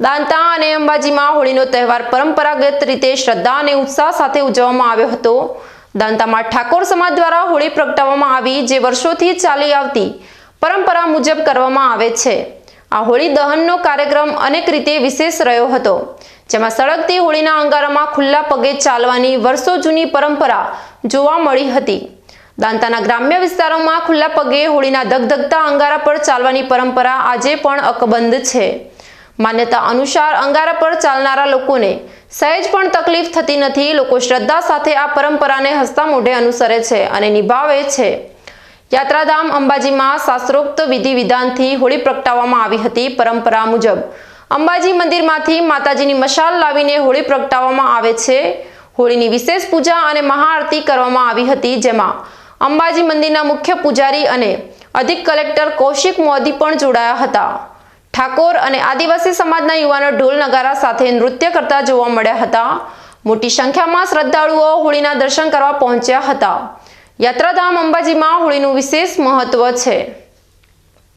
દાંતા અને અંબાજીમાં હોળીનો તહેવાર પરંપરાગત રીતે શ્રદ્ધા અને ઉત્સાહ સાથે ઉજવવામાં આવ્યો હતો. દાંતામાં ઠાકોર સમાજ દ્વારા હોળી પ્રગટાવવામાં આવી, જે વર્ષોથી ચાલી આવતી પરંપરા મુજબ કરવામાં આવે છે. આ હોળી દહનનો કાર્યક્રમ અનેક રીતે વિશેષ રહ્યો હતો, જેમાં સળગતી હોળીના અંગારામાં ખુલ્લા પગે ચાલવાની વર્ષો જૂની પરંપરા જોવા મળી હતી. દાંતાના ગ્રામ્ય વિસ્તારોમાં ખુલ્લા પગે હોળીના ધગધગતા અંગારા પર ચાલવાની પરંપરા આજે પણ અકબંધ છે. માન્યતા અનુસાર અંગારા પર ચાલનારા લોકોને સહેજ પણ તકલીફ થતી નથી. લોકો શ્રદ્ધા સાથે આ પરંપરાને હસતા મોઢે અનુસરે છે અને નિભાવે છે. યાત્રાધામ અંબાજીમાં શાસ્ત્રોક્ત વિધિ વિધાનથી હોળી પ્રગટાવવામાં આવી હતી. પરંપરા મુજબ અંબાજી મંદિરમાંથી માતાજીની મશાલ લાવીને હોળી પ્રગટાવવામાં આવે છે. હોળીની વિશેષ પૂજા અને મહાઆરતી કરવામાં આવી હતી, જેમાં અંબાજી મંદિરના મુખ્ય પૂજારી અને અધિક કલેક્ટર કૌશિક મોદી પણ જોડાયા હતા. ઠાકોર અને આદિવાસી સમાજના યુવાનો ઢોલ નગારા સાથે નૃત્ય કરતા જોવા મળ્યા હતા. મોટી સંખ્યામાં શ્રદ્ધાળુઓ હોળીના દર્શન કરવા પહોંચ્યા હતા. યાત્રાધામ અંબાજીમાં હોળીનું વિશેષ મહત્વ છે.